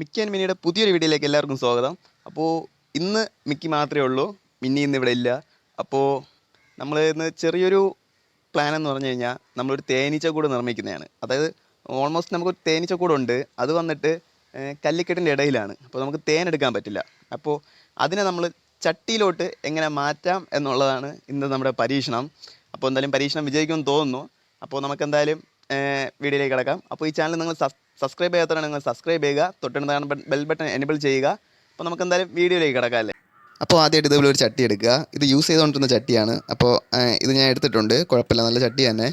Mickey and മിനിയുടെ പുതിയൊരു വീഡിയോയിലേക്ക് എല്ലാവർക്കും സ്വാഗതം. അപ്പോൾ ഇന്ന് മിക്കി മാത്രമേ ഉള്ളൂ. മിന്നി ഇന്ന് ഇവിടെ ഇല്ല. അപ്പോൾ നമ്മൾ ഇന്ന് ചെറിയൊരു പ്ലാൻ എന്ന് പറഞ്ഞു കഴിഞ്ഞാൽ നമ്മളൊരു തേനീച്ചക്കൂട് നിർമ്മിക്കുന്നതാണ്. അതായത് ഓൾമോസ്റ്റ് നമുക്കൊരു തേനീച്ചക്കൂടുണ്ട് അത് വന്നിട്ട് കല്ലിക്കെട്ടിന്റെ ഇടയിലാണ്. അപ്പോൾ നമുക്ക് തേൻ എടുക്കാൻ പറ്റില്ല. അപ്പോൾ അതിനെ നമ്മൾ ചട്ടിയിലോട്ട് എങ്ങനെ മാറ്റാം എന്നുള്ളതാണ് ഇന്ന് നമ്മുടെ പരീക്ഷണം. അപ്പോൾ എന്തായാലും പരീക്ഷണം വിജയിക്കുമെന്ന് തോന്നുന്നു. അപ്പോൾ നമുക്ക് എന്തായാലും വീഡിയോയിലേക്ക് കിടക്കാം. അപ്പോൾ ഈ ചാനൽ നിങ്ങൾ സബ്സ്ക്രൈബ് ചെയ്യാത്തവരാണ് നിങ്ങൾ സബ്സ്ക്രൈബ് ചെയ്യുക. തൊട്ടടുത്താണ് ബെൽ ബട്ടൺ എനേബിൾ ചെയ്യുക. അപ്പോൾ നമുക്ക് എന്തായാലും വീഡിയോയിലേക്ക് കിടക്കാം അപ്പോൾ ആദ്യമായിട്ട് ഇതുപോലെ ഒരു ചട്ടി എടുക്കുക. ഇത് യൂസ് ചെയ്തുകൊണ്ടിരുന്ന ചട്ടിയാണ്. അപ്പോൾ ഇത് ഞാൻ എടുത്തിട്ടുണ്ട്. കുഴപ്പമില്ല നല്ല ചട്ടി തന്നെ.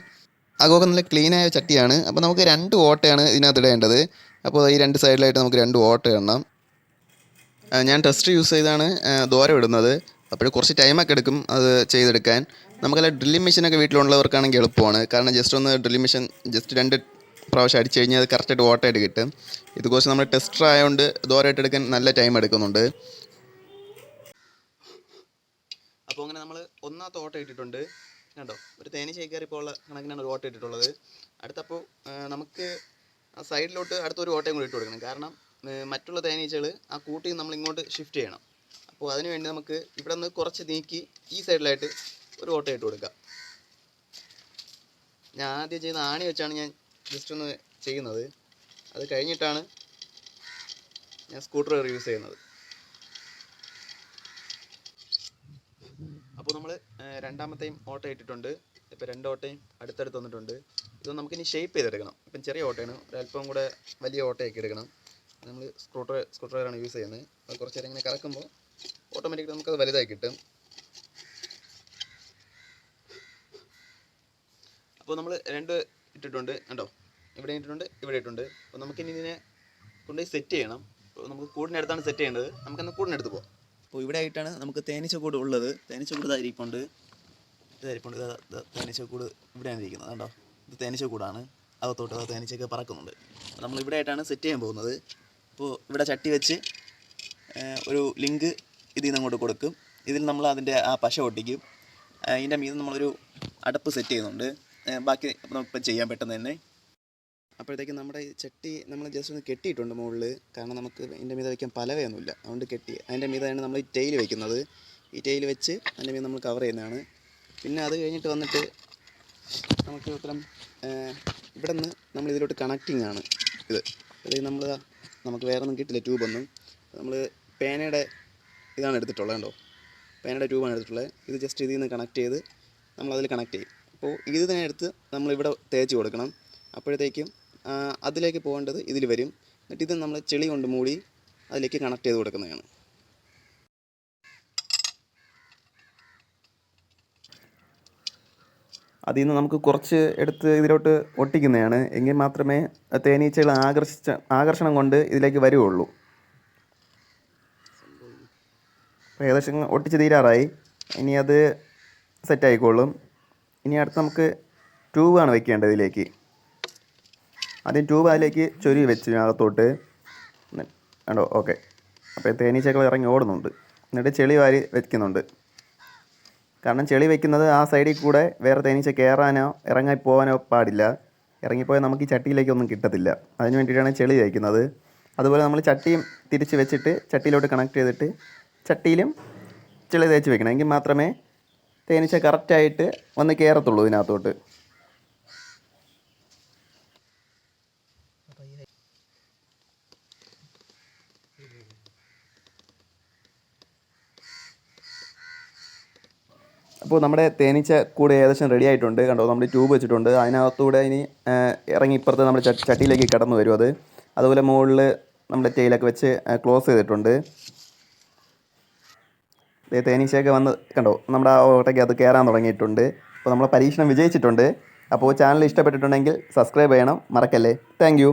അകമൊക്കെ നല്ല ക്ലീനായ ചട്ടിയാണ്. അപ്പോൾ നമുക്ക് രണ്ട് ഓട്ടയാണ് ഇതിനകത്ത് ഇടേണ്ടത്. അപ്പോൾ ഈ രണ്ട് സൈഡിലായിട്ട് നമുക്ക് രണ്ട് ഓട്ട ഇടണം. ഞാൻ ടെസ്റ്റ് യൂസ് ചെയ്താണ് ദോരം ഇടുന്നത്. അപ്പോൾ കുറച്ച് ടൈമൊക്കെ എടുക്കും അത് ചെയ്തെടുക്കാൻ. നമുക്കല്ല ഡ്രില്ലിംഗ് മെഷീനൊക്കെ വീട്ടിലുള്ളവർക്കാണെങ്കിൽ എളുപ്പമാണ്. കാരണം ജസ്റ്റ് ഒന്ന് ഡ്രില്ലിംഗ് മെഷീൻ ജസ്റ്റ് രണ്ട് പ്രാവശ്യം അടിച്ചു കഴിഞ്ഞാൽ അത് കറക്റ്റായിട്ട് ഓട്ടമായിട്ട് കിട്ടും. ഇത് കുറച്ച് നമ്മൾ ടെസ്റ്റർ ആയതുകൊണ്ട് ദോരമായിട്ട് എടുക്കാൻ നല്ല ടൈം എടുക്കുന്നുണ്ട്. അപ്പോൾ അങ്ങനെ നമ്മൾ ഒന്നാമത്തെ ഓട്ടം ഇട്ടിട്ടുണ്ട്. കണ്ടോ? ഒരു തേനീച്ച കയറിപ്പോൾ ഉള്ള കണക്കിനാണ് ഒരു ഓട്ടം ഇട്ടിട്ടുള്ളത്. അടുത്തപ്പോൾ നമുക്ക് ആ സൈഡിലോട്ട് അടുത്തൊരു ഓട്ടയും കൂടി ഇട്ട് കൊടുക്കണം. കാരണം മറ്റുള്ള തേനീച്ചകൾ ആ കൂട്ടി നമ്മൾ ഇങ്ങോട്ട് ഷിഫ്റ്റ് ചെയ്യണം. അപ്പോൾ അതിന് വേണ്ടി നമുക്ക് ഇവിടെ നിന്ന് കുറച്ച് നീക്കി ഈ സൈഡിലായിട്ട് ഒരു ഓട്ടം ഇട്ട് കൊടുക്കാം. ഞാൻ ആദ്യം ചെയ്ത ആണി വെച്ചാണ് ഞാൻ ജസ്റ്റ് ഒന്ന് ചെയ്യുന്നത്. അത് കഴിഞ്ഞിട്ടാണ് ഞാൻ സ്കൂട്ടർ യൂസ് ചെയ്യുന്നത്. അപ്പോൾ നമ്മൾ രണ്ടാമത്തെയും ഓട്ടോ ഇട്ടിട്ടുണ്ട്. ഇപ്പോൾ രണ്ട് ഓട്ടയും അടുത്തടുത്ത് വന്നിട്ടുണ്ട്. ഇത് നമുക്കിനി ഷേപ്പ് ചെയ്തെടുക്കണം. ഇപ്പം ചെറിയ ഓട്ടയാണ്. ഒരല്പം കൂടെ വലിയ ഓട്ടയൊക്കെ എടുക്കണം. നമ്മൾ സ്ക്രൂട്ടർ സ്ക്രൂട്ടറാണ് യൂസ് ചെയ്യുന്നത്. അത് കുറച്ച് നേരം ഇങ്ങനെ കറക്കുമ്പോൾ ഓട്ടോമാറ്റിക്കലി നമുക്കത് വലുതായി കിട്ടും. അപ്പോൾ നമ്മൾ രണ്ട് ഇട്ടിട്ടുണ്ട്. കണ്ടോ? ഇവിടെ ഇട്ടിട്ടുണ്ട് ഇവിടെ ഇട്ടിട്ടുണ്ട്. അപ്പോൾ നമുക്കിനി ഇതിനെ കൊണ്ടുപോയി സെറ്റ് ചെയ്യണം. അപ്പോൾ നമുക്ക് കൂടിനടുത്താണ് സെറ്റ് ചെയ്യേണ്ടത്. നമുക്കെന്നാൽ കൂടിനടുത്ത് പോകാം അപ്പോൾ ഇവിടെ ആയിട്ടാണ് നമുക്ക് തേനീച്ചക്കൂട് ഉള്ളത്. തേനീച്ചക്കൂട് ഇതായിരിക്കുന്നുണ്ട് ഇതായിരിക്കുന്നുണ്ട് ഇതാ തേനീച്ച തേനീച്ചക്കൂട് ഇവിടെയാണ് ഇരിക്കുന്നത് കണ്ടോ? ഇത് തേനീച്ചക്കൂടാണ് അകത്തോട്ട് അത് തേനീച്ചയൊക്കെ പറക്കുന്നുണ്ട്. നമ്മൾ ഇവിടെ ആയിട്ടാണ് സെറ്റ് ചെയ്യാൻ പോകുന്നത്. അപ്പോൾ ഇവിടെ ചട്ടി വെച്ച് ഒരു ലിങ്ക് ഇതിൽ നിന്ന് അങ്ങോട്ട് കൊടുക്കും. ഇതിൽ നമ്മൾ അതിന്റെ ആ പശ ഒട്ടിക്കും അതിന്റെ മീത് നമ്മളൊരു അടപ്പ് സെറ്റ് ചെയ്യുന്നുണ്ട്. ബാക്കി നമുക്കിപ്പോൾ ചെയ്യാൻ പെട്ടെന്ന് തന്നെ അപ്പോഴത്തേക്കും നമ്മുടെ ചട്ടി നമ്മൾ ജസ്റ്റ് ഒന്ന് കെട്ടിയിട്ടുണ്ട് മുകളിൽ കാരണം നമുക്ക് ഇതിന്റെ മീതെ വയ്ക്കാൻ പലവയൊന്നുമില്ല. അതുകൊണ്ട് കെട്ടി. അതിന്റെ മീതാണ് നമ്മൾ ഈ ടൈൽ വയ്ക്കുന്നത് ഈ ടൈൽ വെച്ച് അതിന്റെ മീത് നമ്മൾ കവർ ചെയ്യുന്നതാണ്. പിന്നെ അത് കഴിഞ്ഞിട്ട് വന്നിട്ട് നമുക്ക് ഉത്തരം ഇവിടെ നിന്ന് നമ്മൾ ഇതിലോട്ട് കണക്റ്റിംഗ് ആണ് ഇത്. അതായത് നമ്മൾ നമുക്ക് വേറെ ഒന്നും കിട്ടില്ല ട്യൂബൊന്നും. നമ്മൾ പേനയുടെ ഇതാണ് എടുത്തിട്ടുള്ളത് കണ്ടോ? പേനയുടെ ട്യൂബാണ് എടുത്തിട്ടുള്ളത്. ഇത് ജസ്റ്റ് ഇതിൽ നിന്ന് കണക്ട് ചെയ്ത് നമ്മൾ അതിൽ കണക്ട് ചെയ്യും. അപ്പോൾ ഇത് തന്നെ എടുത്ത് നമ്മളിവിടെ തേച്ച് കൊടുക്കണം. അപ്പോഴത്തേക്കും അതിലേക്ക് പോകേണ്ടത് ഇതിൽ വരും. എന്നിട്ട് ഇത് നമ്മൾ ചെളി കൊണ്ട് മൂടി അതിലേക്ക് കണക്ട് ചെയ്ത് കൊടുക്കുന്നതാണ്. അതിൽ നിന്ന് നമുക്ക് കുറച്ച് എടുത്ത് ഇതിലോട്ട് ഒട്ടിക്കുന്നതാണ്. എങ്കിൽ മാത്രമേ തേനീച്ചകൾ ആകർഷിച്ച ആകർഷണം കൊണ്ട് ഇതിലേക്ക് വരുവുള്ളൂ അപ്പോൾ ഏകദേശം ഒട്ടിച്ച് തീരാറായി. ഇനി അത് സെറ്റ് ആയിക്കോളും. ഇനി അടുത്ത് നമുക്ക് ട്യൂബാണ് വെക്കേണ്ടത് ഇതിലേക്ക്. ആദ്യം ട്യൂബ് അതിലേക്ക് ചൊരി വെച്ച് അകത്തോട്ട് കണ്ടോ? ഓക്കെ. അപ്പോൾ തേനീച്ചകൾ ഇറങ്ങി ഓടുന്നുണ്ട്. എന്നിട്ട് ചെളി വാരി വെക്കുന്നുണ്ട്. കാരണം ചെളി വെക്കുന്നത് ആ സൈഡിൽ കൂടെ വേറെ തേനീച്ച കയറാനോ ഇറങ്ങി പോകാനോ പാടില്ല. ഇറങ്ങിപ്പോയാൽ നമുക്ക് ഈ ചട്ടിയിലേക്കൊന്നും കിട്ടത്തില്ല. അതിന് വേണ്ടിയിട്ടാണ് ചെളി വയ്ക്കുന്നത് അതുപോലെ നമ്മൾ ചട്ടിയും തിരിച്ച് വെച്ചിട്ട് ചട്ടിയിലോട്ട് കണക്ട് ചെയ്തിട്ട് ചട്ടിയിലും ചെളി തേച്ച് വെക്കണം. എങ്കിൽ മാത്രമേ തേനീച്ച കറക്റ്റായിട്ട് വന്ന് കയറത്തുള്ളൂ ഇതിനകത്തോട്ട്. അപ്പോൾ നമ്മുടെ തേനീച്ച കൂടെ ഏകദേശം റെഡി ആയിട്ടുണ്ട്. കണ്ടോ നമ്മൾ ട്യൂബ് വെച്ചിട്ടുണ്ട്. അതിനകത്തൂടെ ഇനി ഇറങ്ങി ഇപ്പുറത്ത് നമ്മൾ ചട്ടിയിലേക്ക് കടന്നു വരും അത്. അതുപോലെ മുകളിൽ നമ്മുടെ ടൈലൊക്കെ വെച്ച് ക്ലോസ് ചെയ്തിട്ടുണ്ട്. തേനീച്ചയൊക്കെ വന്ന് കണ്ടോ നമ്മുടെ ആ ഓട്ടയ്ക്ക് അത് കയറാൻ തുടങ്ങിയിട്ടുണ്ട്. അപ്പോൾ നമ്മളെ പരീക്ഷണം വിജയിച്ചിട്ടുണ്ട്. അപ്പോൾ ചാനൽ ഇഷ്ടപ്പെട്ടിട്ടുണ്ടെങ്കിൽ സബ്സ്ക്രൈബ് ചെയ്യണം. മറക്കല്ലേ. താങ്ക്